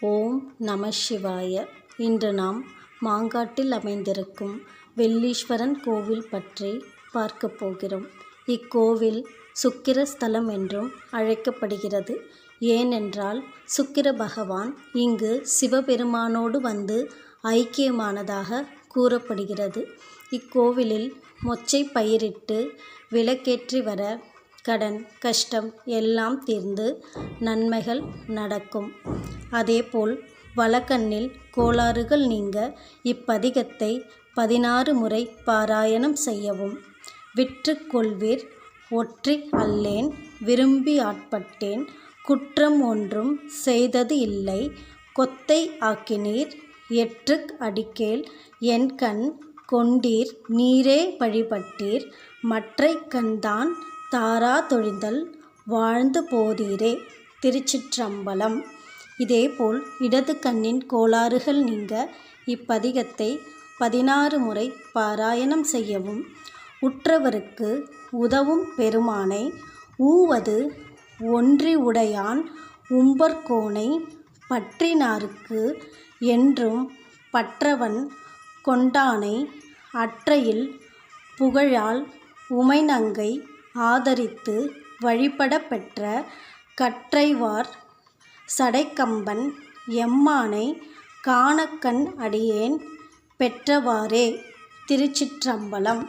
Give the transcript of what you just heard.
ஓம் நம சிவாய. இன்று நாம் மாங்காட்டில் அமைந்திருக்கும் வெள்ளீஸ்வரன் கோவில் பற்றி பார்க்கப் போகிறோம். இக்கோவில் சுக்கிர ஸ்தலம் என்றும் அழைக்கப்படுகிறது. ஏனென்றால் சுக்கிர பகவான் இங்கு சிவபெருமானோடு வந்து ஐக்கியமானதாக கூறப்படுகிறது. இக்கோவிலில் மொச்சை பயிரிட்டு விளக்கேற்றி வர கடன் கஷ்டம் எல்லாம் தீர்ந்து நன்மைகள் நடக்கும். அதேபோல் வலக்கண்ணில் கோளாறுகள் நீங்க இப்பதிகத்தை பதினாறு முறை பாராயணம் செய்யவும். விற்றுக்கொள்வீர் ஒற்றி அல்லேன் விரும்பி ஆட்பட்டேன் குற்றம் ஒன்றும் செய்தது இல்லை கொத்தை ஆக்கினீர் எற்றுக் அடிக்கேல் என் கண் கொண்டீர் நீரே வழிபட்டீர் மற்றை கண்தான் தாரா தொழிந்தல் வாழ்ந்து போதீரே திருச்சிற்றம்பலம். இதேபோல் இடது கண்ணின் கோளாறுகள் நீங்க இப்பதிகத்தை பதினாறு முறை பாராயணம் செய்யவும் உற்றவருக்கு உதவும் பெருமானை ஊவது ஒன்றி உடையான் உம்பர்கோனை பற்றினாருக்கு என்றும் பற்றவன் கொண்டானை அற்றையில் புகழால் உமைநங்கை ஆதரித்து வழிபட பெற்ற கற்றைவார் சடைக்கம்பன் எம்மானை காணக்கண் அடியேன் பெற்றவாறே திருச்சிற்றம்பலம்.